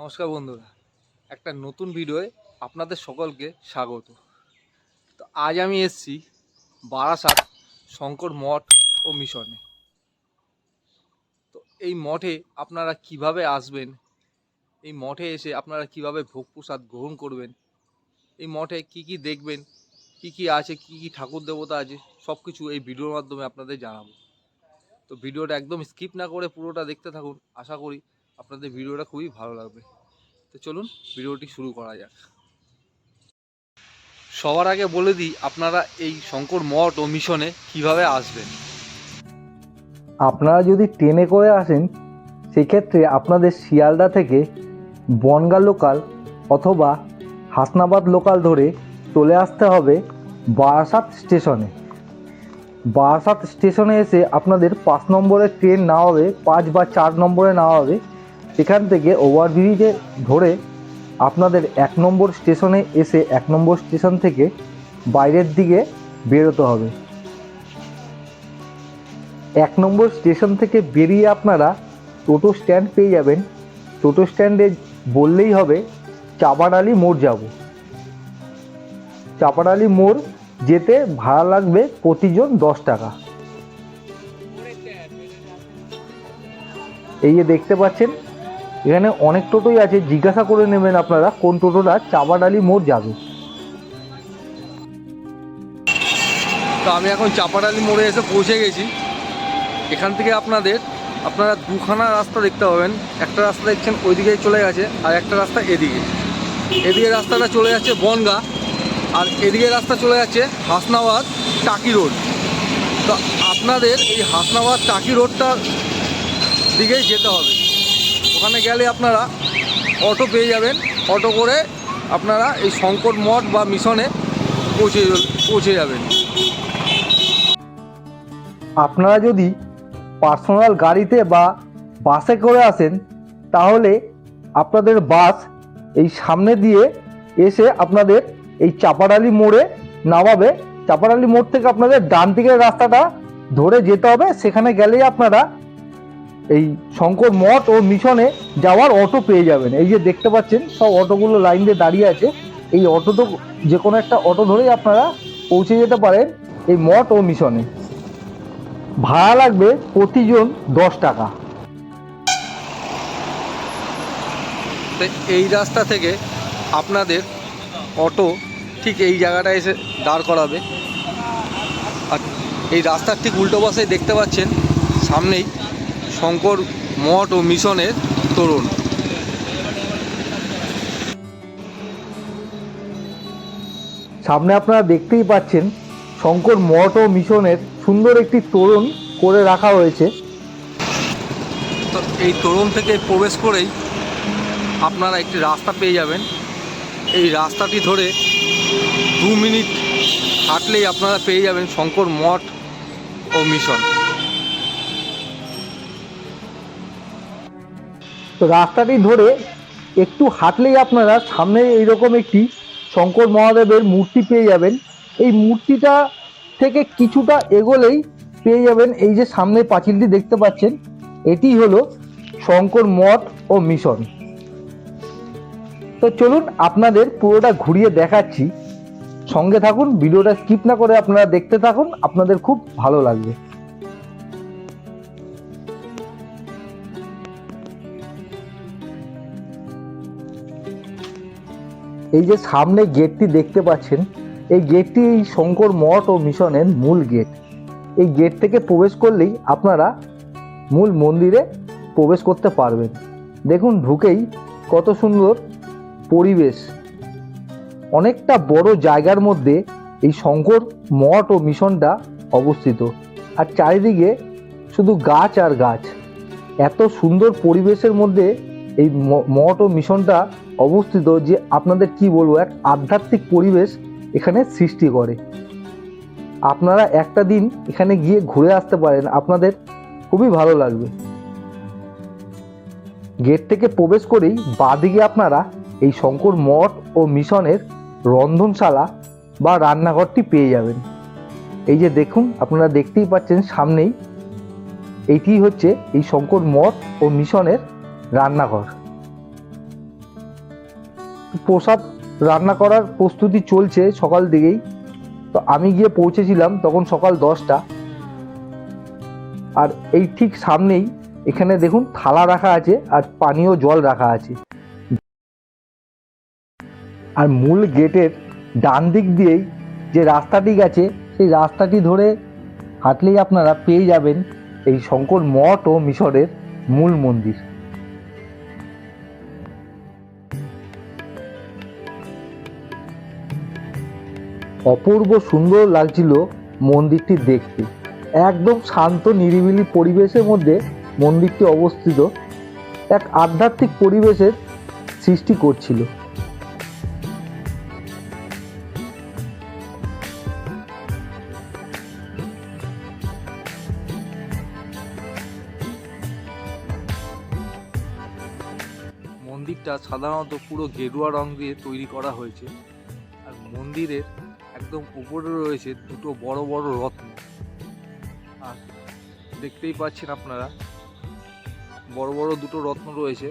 নমস্কার বন্ধুরা, একটা নতুন ভিডিওয়ে আপনাদের সকলকে স্বাগত। তো আজ আমি এসছি বারাসাত শঙ্কর মঠ ও মিশনে। তো এই মঠে আপনারা কীভাবে আসবেন? এই মঠে এসে আপনারা কীভাবে ভোগ প্রসাদ গ্রহণ করবেন? এই মঠে কি কি দেখবেন? কি কি আছে? কি কি ঠাকুর দেবতা আছে? সব কিছু এই ভিডিওর মাধ্যমে আপনাদের জানাব। তো ভিডিওটা একদম স্কিপ না করে পুরোটা দেখতে থাকুন। আশা করি আপনাদের ভিডিওটা খুবই ভালো লাগবে। তো চলুন, ভিডিওটি শুরু করা যাক। সবার আগে বলে দিই, আপনারা এই শঙ্কর মঠ ও মিশনে কীভাবে আসবেন? আপনারা যদি ট্রেনে করে আসেন, সেক্ষেত্রে আপনাদের শিয়ালদা থেকে বনগা লোকাল অথবা হাসনাবাদ লোকাল ধরে চলে আসতে হবে বারাসাত স্টেশনে। বারাসাত স্টেশনে এসে আপনাদের পাঁচ নম্বরের ট্রেন না হবে, পাঁচ বা চার নম্বরে না হবে। সেখান থেকে ওভারব্রিজে ধরে আপনাদের এক নম্বর স্টেশনে এসে এক নম্বর স্টেশন থেকে বাইরের দিকে বেরোতে হবে। এক নম্বর স্টেশন থেকে বেরিয়ে আপনারা টোটো স্ট্যান্ড পেয়ে যাবেন। টোটো স্ট্যান্ডে বললেই হবে চাপাডালি মোড় যাব। চাপাডালি মোড় যেতে ভাড়া লাগবে প্রতিজন দশ টাকা। এই যে দেখতে পাচ্ছেন এখানে অনেক টোটোই আছে, জিজ্ঞাসা করে নেবেন আপনারা কোন টোটোটা চাপাডালি মোড় যাবে। তো আমি এখন চাপাডালি মোড়ে এসে পৌঁছে গেছি। এখান থেকে আপনাদের, আপনারা দুখানা রাস্তা দেখতে পাবেন। একটা রাস্তা দেখছেন ওইদিকে চলে গেছে, আর একটা রাস্তা এদিকে। এদিকে রাস্তাটা চলে যাচ্ছে বনগা, আর এদিকে রাস্তা চলে যাচ্ছে হাসনাবাদ টাকি রোড। তো আপনাদের এই হাসনাবাদ টাকি রোডটার দিকেই যেতে হবে। ওখানে গেলে আপনারা অটো পেয়ে যাবেন। অটো করে আপনারা এই শঙ্কর মঠ বা মিশনে পৌঁছে পৌঁছে যাবেন। আপনারা যদি পার্সোনাল গাড়িতে বা বাসে করে আসেন, তাহলে আপনাদের বাস এই সামনে দিয়ে এসে আপনাদের এই চাপাডালি মোড়ে নামাবে। চাপাডালি মোড় থেকে আপনাদের ডান দিকের রাস্তাটা ধরে যেতে হবে। সেখানে গেলেই আপনারা এই শঙ্কর মঠ ও মিশনে যাওয়ার অটো পেয়ে যাবেন। এই যে দেখতে পাচ্ছেন, সব অটোগুলো লাইন দিয়ে দাঁড়িয়ে আছে। এই অটো তো যে কোনো একটা অটো ধরেই আপনারা পৌঁছে যেতে পারেন এই মঠ ও মিশনে ভাড়া লাগবে প্রতিজন দশ টাকা। এই রাস্তা থেকে আপনাদের অটো ঠিক এই জায়গাটা এসে দাঁড় করাবে। আর এই রাস্তার ঠিক উল্টো পাশে দেখতে পাচ্ছেন, সামনেই শঙ্কর মঠ ও মিশনের তরুণ। সামনে আপনারা দেখতেই পাচ্ছেন শঙ্কর মঠ ও মিশনের সুন্দর একটি তোরণ করে রাখা হয়েছে। তো এই তরুণ থেকে প্রবেশ করেই আপনারা একটি রাস্তা পেয়ে যাবেন। এই রাস্তাটি ধরে দু মিনিট হাঁটলেই আপনারা পেয়ে যাবেন শঙ্কর মঠ ও মিশন। তো রাস্তাটি ধরে একটু হাঁটলেই আপনারা সামনে এইরকম একটি শঙ্কর মহাদেবের মূর্তি পেয়ে যাবেন। এই মূর্তিটা থেকে কিছুটা এগোলেই পেয়ে যাবেন এই যে সামনে পাঁচিলটি দেখতে পাচ্ছেন, এটি হলো শঙ্কর মঠ ও মিশন। তো চলুন আপনাদের পুরোটা ঘুরিয়ে দেখাচ্ছি। সঙ্গে থাকুন, ভিডিওটা স্কিপ না করে আপনারা দেখতে থাকুন, আপনাদের খুব ভালো লাগবে। এই যে সামনে গেটটি দেখতে পাচ্ছেন, এই গেটটি এই শঙ্কর মঠ ও মিশনের মূল গেট এই গেট থেকে প্রবেশ করলেই আপনারা মূল মন্দিরে প্রবেশ করতে পারবেন। দেখুন ঢুকেই কত সুন্দর পরিবেশ। অনেকটা বড় জায়গার মধ্যে এই শঙ্কর মঠ ও মিশনটা অবস্থিত। আর চারিদিকে শুধু গাছ আর গাছ। এত সুন্দর পরিবেশের মধ্যে এই মঠ ও মিশনটা অবস্থিত যে আপনাদের কি বলব, এক আধ্যাত্মিক পরিবেশ এখানে সৃষ্টি করে। আপনারা একটা দিন এখানে গিয়ে ঘুরে আসতে পারেন, আপনাদের খুবই ভালো লাগবে। গেট থেকে প্রবেশ করেই বাঁদিকে আপনারা এই শঙ্কর মঠ ও মিশনের রন্ধনশালা বা রান্নাঘরটি পেয়ে যাবেন। এই যে দেখুন, আপনারা দেখতেই পাচ্ছেন সামনেই, এইটি হচ্ছে এই শঙ্কর মঠ ও মিশনের রান্নাঘর। প্রসাদ রান্না করার প্রস্তুতি চলছে সকাল দিকেই। তো আমি গিয়ে পৌঁছেছিলাম তখন সকাল দশটা। আর এই ঠিক সামনেই এখানে দেখুন থালা রাখা আছে আর পানীয় জল রাখা আছে। আর মূল গেটের ডান দিক দিয়েই যে রাস্তাটি গেছে, সেই রাস্তাটি ধরে হাঁটলেই আপনারা পেয়ে যাবেন এই শঙ্কর মঠ ও মিশরের মূল মন্দির। অপূর্ব সুন্দর লাগছিল মন্দিরটি দেখতে। একদম শান্ত, নিরিবিলি পরিবেশের মধ্যে মন্দিরটি অবস্থিত এক আধ্যাত্মিক পরিবেশের সৃষ্টি করছিল। মন্দিরটা সাধারণত পুরো গেরুয়া রং দিয়ে তৈরি করা হয়েছে। আর মন্দিরের একদম উপরে রয়েছে দুটো বড় বড় রত্ন আর দেখতেই পাচ্ছেন আপনারা, বড় বড় দুটো রত্ন রয়েছে।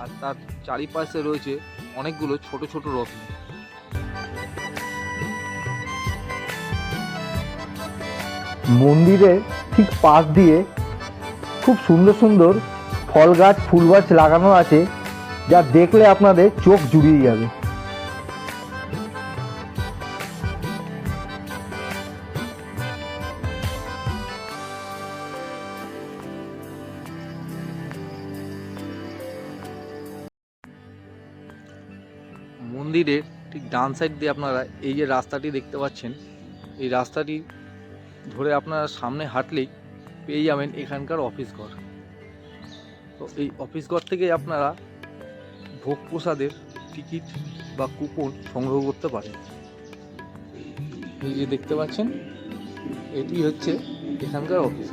আর তার চারিপাশে রয়েছে অনেকগুলো ছোট ছোট রত্ন। মন্দিরের ঠিক পাশ দিয়ে খুব সুন্দর সুন্দর ফল গাছ, ফুল গাছ লাগানো আছে, যা দেখলে আপনাদের চোখ জুড়িয়ে যাবে। মন্দিরের ঠিক ডান সাইড দিয়ে আপনারা এই যে রাস্তাটি দেখতে পাচ্ছেন, এই রাস্তাটি ধরে আপনারা সামনে হাঁটলেই পেয়ে যাবেন এখানকার অফিস ঘর। তো এই অফিস ঘর থেকে আপনারা ভোগ প্রসাদের টিকিট বা কুপন সংগ্রহ করতে পারেন। এই যে দেখতে পাচ্ছেন, এটি হচ্ছে এখানকার অফিস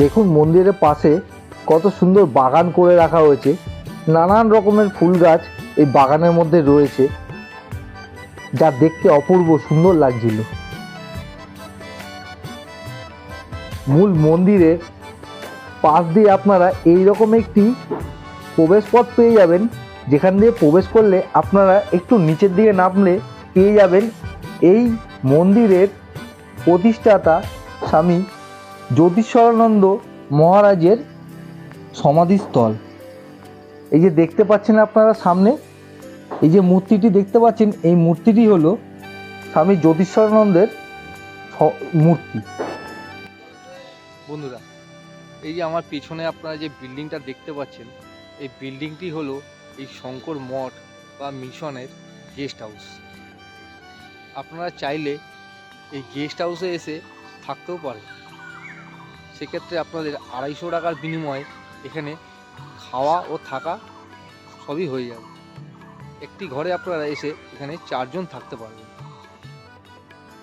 দেখুন মন্দিরের পাশে কত সুন্দর বাগান করে রাখা হয়েছে। নানান রকমের ফুল গাছ এই বাগানের মধ্যে রয়েছে, যা দেখতে অপূর্ব সুন্দর লাগছিল। মূল মন্দিরের পাশ দিয়ে আপনারা এই রকম একটি প্রবেশ পথ পেয়ে যাবেন, যেখান দিয়ে প্রবেশ করলে আপনারা একটু নিচের দিকে নামলে পেয়ে যাবেন। এই মন্দিরের প্রতিষ্ঠাতা স্বামী জ্যোতিষ্বরানন্দ মহারাজের সমাধিস্থল। এই যে দেখতে পাচ্ছেন আপনারা সামনে, এই যে মূর্তিটি দেখতে পাচ্ছেন, এই মূর্তিটি হলো স্বামী জ্যোতিষ্বরানন্দের মূর্তি। বন্ধুরা, এই যে আমার পেছনে আপনারা যে বিল্ডিংটা দেখতে পাচ্ছেন, এই বিল্ডিংটি হলো এই শঙ্কর মঠ বা মিশনের গেস্ট হাউস। আপনারা চাইলে এই গেস্ট হাউসে এসে থাকতেও পারেন। সেক্ষেত্রে আপনাদের আড়াইশো টাকার বিনিময়ে এখানে খাওয়া ও থাকা সবই হয়ে যাবে। একটি ঘরে আপনারা এসে এখানে চারজন থাকতে পারবেন।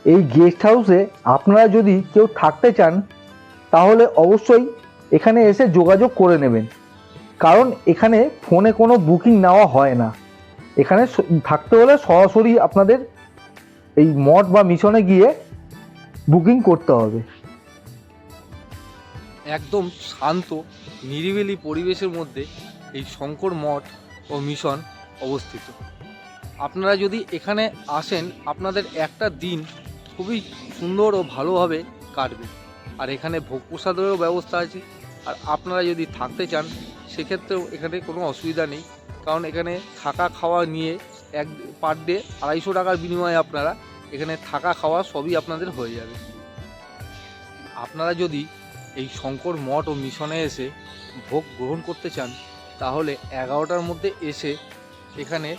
এই গেস্ট হাউসে আপনারা যদি কেউ থাকতে চান, তাহলে অবশ্যই এখানে এসে যোগাযোগ করে নেবেন। কারণ এখানে ফোনে কোনো বুকিং নেওয়া হয় না। এখানে থাকতে হলে সরাসরি আপনাদের এই মঠ বা মিশনে গিয়ে বুকিং করতে হবে। একদম শান্ত, নিরিবিলি পরিবেশের মধ্যে এই শঙ্কর মঠ ও মিশন অবস্থিত। আপনারা যদি এখানে আসেন, আপনাদের একটা দিন খুবই সুন্দর ও ভালোভাবে কাটবে। আর এখানে ভোগ প্রসাদেরও ব্যবস্থা আছে। আর আপনারা যদি থাকতে চান, সেক্ষেত্রেও এখানে কোনো অসুবিধা নেই। কারণ এখানে থাকা খাওয়া নিয়ে এক পার ডে আড়াইশো টাকার বিনিময়ে আপনারা এখানে থাকা খাওয়া সবই আপনাদের হয়ে যাবে। আপনারা যদি এই শঙ্কর মঠ ও মিশনে এসে ভোগ গ্রহণ করতে চান, তাহলে এগারোটার মধ্যে এসে এখানে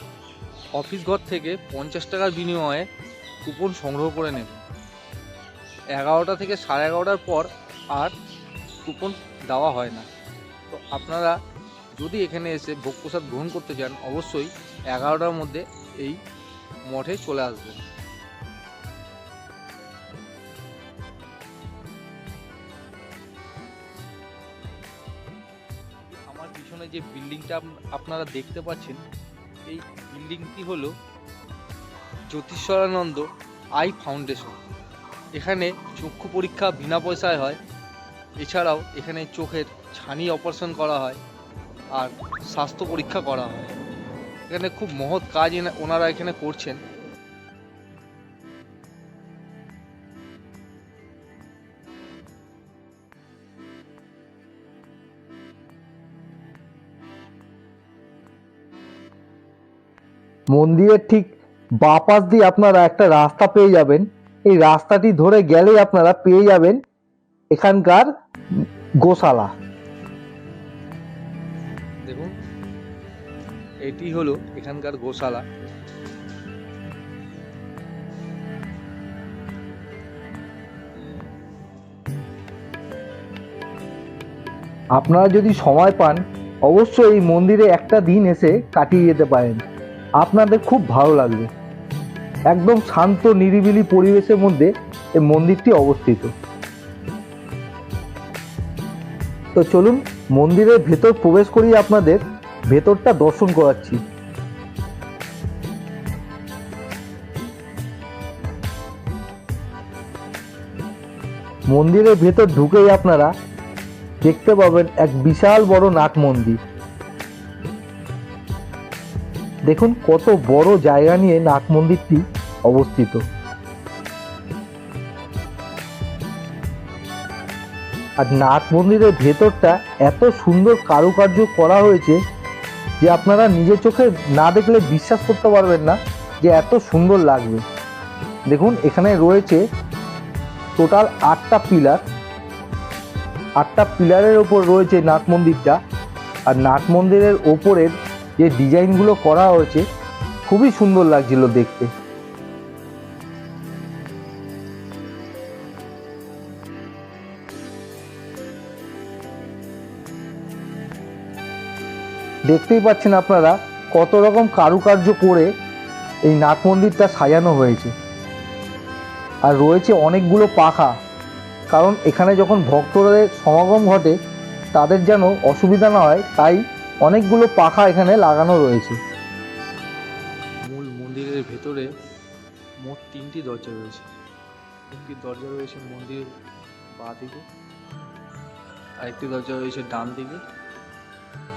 অফিস ঘর থেকে পঞ্চাশ টাকার বিনিময়ে কুপন সংগ্রহ করে নেবেন। এগারোটা থেকে সাড়ে এগারোটার পর আর কুপন দেওয়া হয় না। তো আপনারা যদি এখানে এসে ভোগ প্রসাদ গ্রহণ করতে চান, অবশ্যই এগারোটার মধ্যে এই মঠে চলে আসবেন। পিছনে যে বিল্ডিংটা আপনারা দেখতে পাচ্ছেন, এই বিল্ডিংটি হলো জ্যোতিশ্বরানন্দ আই ফাউন্ডেশন। এখানে চক্ষু পরীক্ষা বিনা পয়সায় হয়। এছাড়াও এখানে চোখের ছানি অপারেশন করা হয় আর স্বাস্থ্য পরীক্ষা করা হয়। এখানে খুব মহৎ কাজ ওনারা এখানে করছেন। মন্দিরের ঠিক বাঁ পাশ দিয়ে আপনারা একটা রাস্তা পেয়ে যাবেন। এই রাস্তাটি ধরে গেলেই আপনারা পেয়ে যাবেন এখানকার গোশালা। দেখুন এটি হলো এখানকার গোশালা। আপনারা যদি সময় পান অবশ্যই এই মন্দিরে একটা দিন এসে কাটিয়ে যেতে পারেন। আপনাদের খুব ভালো লাগবে। একদম শান্ত, নিরিবিলি পরিবেশের মধ্যে এই মন্দিরটি অবস্থিত। তো চলুন, মন্দিরের ভেতর প্রবেশ করিয়ে আপনাদের। ভেতরটা দর্শন করাচ্ছি। মন্দিরের ভেতর ঢুকেই আপনারা দেখতে পাবেন এক বিশাল বড় নাট মন্দির। দেখুন কত বড় জায়গা নিয়ে নাট মন্দিরটি অবস্থিত। আর নাট মন্দিরের ভেতরটা এত সুন্দর কারুকার্য করা হয়েছে যে আপনারা নিজের চোখে না দেখলে বিশ্বাস করতে পারবেন না যে এত সুন্দর লাগবে। দেখুন এখানে রয়েছে টোটাল আটটা পিলার। আটটা পিলারের ওপর রয়েছে নাট মন্দিরটা। আর নাট মন্দিরের ওপরের যে ডিজাইনগুলো করা হয়েছে, খুবই সুন্দর লাগছিল দেখতে। দেখতেই পাচ্ছেন আপনারা কত রকম কারুকার্য করে এই নাট মন্দিরটা সাজানো হয়েছে। আর রয়েছে অনেকগুলো পাখা, কারণ এখানে যখন ভক্তদের সমাগম ঘটে, তাদের যেন অসুবিধা না হয়, তাই অনেকগুলো পাখা এখানে লাগানো রয়েছে। মূল মন্দিরের ভেতরে মোট তিনটি দরজা রয়েছে। একটি দরজা রয়েছে মন্দিরের বাঁ দিকে আরেকটি দরজা রয়েছে ডান দিকে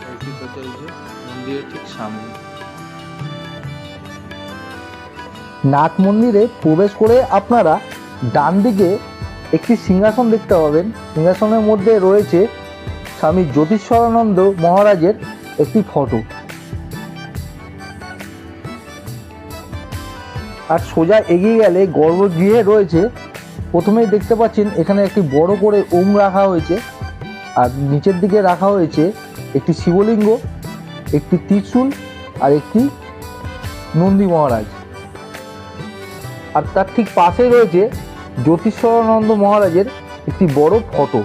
আরেকটি দরজা রয়েছে মন্দিরের ঠিক সামনে। নাট মন্দিরে প্রবেশ করে আপনারা ডান দিকে একটি সিংহাসন দেখতে পাবেন। সিংহাসনের মধ্যে রয়েছে স্বামী জ্যোতিষ্বরানন্দ মহারাজের একটি ফটো। আর সোজা এগিয়ে গেলে গর্ভগৃহে রয়েছে। প্রথমেই দেখতে পাচ্ছেন এখানে একটি বড় করে ওম রাখা হয়েছে। আর নিচের দিকে রাখা হয়েছে একটি শিবলিঙ্গ, একটি ত্রিশূল আর একটি নন্দী মহারাজ। আর তার ঠিক পাশে রয়েছে জ্যোতিষ্বরানন্দ মহারাজের একটি বড় ফটো।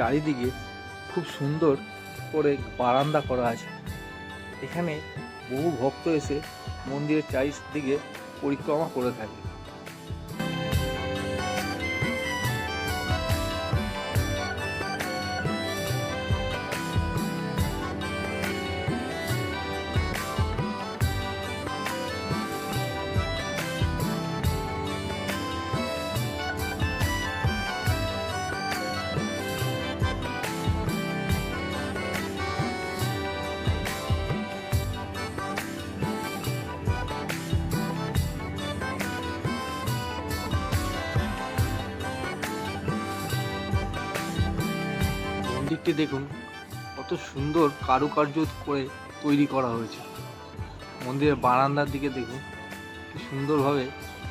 চারিদিকে খুব সুন্দর করে বারান্দা করা আছে। এখানে বহু ভক্ত এসে মন্দিরের চারিদিকে পরিক্রমা করে থাকে। মন্দিরটি দেখুন, কত সুন্দর কারুকার্য করে তৈরি করা হয়েছে। মন্দিরের বারান্দার দিকে দেখুন, কি সুন্দরভাবে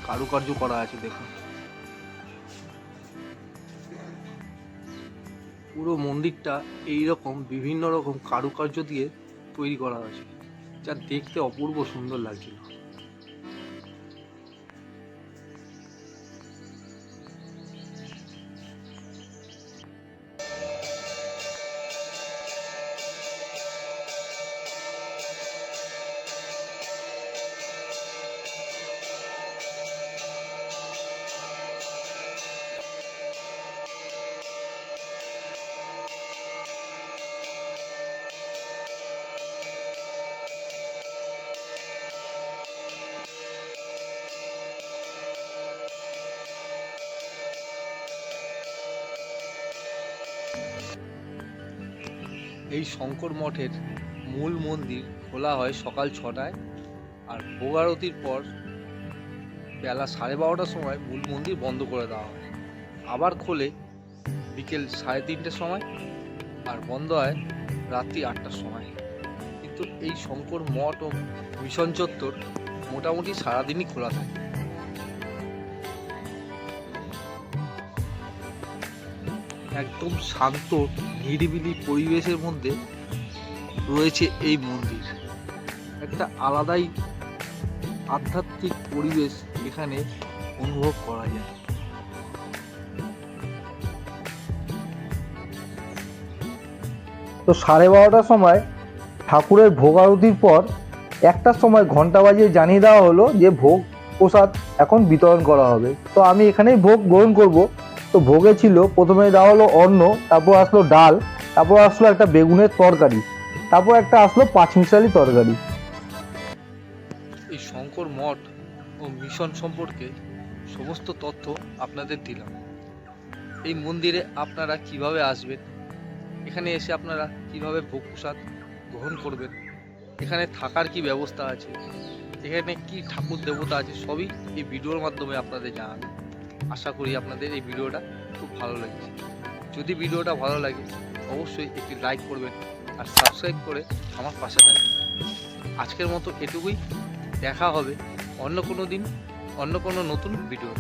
কারুকার্য করা আছে দেখুন। পুরো মন্দিরটা এই রকম বিভিন্ন রকম কারুকার্য দিয়ে তৈরি করা হয়েছে, যা দেখতে অপূর্ব সুন্দর লাগছিল। এই শঙ্কর মঠের মূল মন্দির খোলা হয় সকাল ছটায় আর ভোগারতির পর বেলা সাড়ে বারোটার সময় মূল মন্দির বন্ধ করে দেওয়া হয়। আবার খোলে বিকেল সাড়ে তিনটের সময় আর বন্ধ হয় রাত্রি আটটার সময়। কিন্তু এই শঙ্কর মঠ ও মিশন চত্বর মোটামুটি সারাদিনই খোলা থাকে। একদম শান্ত, নিরিবিলি পরিবেশের মধ্যে রয়েছে এই মন্দির। একটা আলাদাই আধ্যাত্মিক পরিবেশ এখানে অনুভব করা যায়। তো সাড়ে বারোটার সময় ঠাকুরের ভোগ আরতির পর একটার সময় ঘণ্টা বাজিয়ে জানিয়ে দেওয়া হলো যে ভোগ প্রসাদ এখন বিতরণ করা হবে। তো আমি এখানেই ভোগ গ্রহণ করব। তো ভোগে ছিল। প্রথমে দেওয়া হলো অন্ন, তারপর আসলো ডাল, তারপর আসলো একটা বেগুনের তরকারি, তারপর একটা আসলো পাঁচমিশালি তরকারি। এই শঙ্কর মঠ ও মিশন সম্পর্কে সমস্ত তথ্য আপনাদের দিলাম। এই মন্দিরে আপনারা কীভাবে আসবেন? এখানে এসে আপনারা কীভাবে ভোগ প্রসাদ গ্রহণ করবেন? এখানে থাকার কি ব্যবস্থা আছে? এখানে কি ঠাকুর দেবতা আছে? সবই এই ভিডিওর মাধ্যমে আপনাদের জানাব। আশা করি আপনাদের এই ভিডিওটা খুব ভালো লেগেছে। যদি ভিডিওটা ভালো লাগে, অবশ্যই একটি লাইক করবেন আর সাবস্ক্রাইব করে আমার পাশে থাকবেন। আজকের মতো এটুকুই। দেখা হবে অন্য কোনো দিন, অন্য কোনো নতুন ভিডিও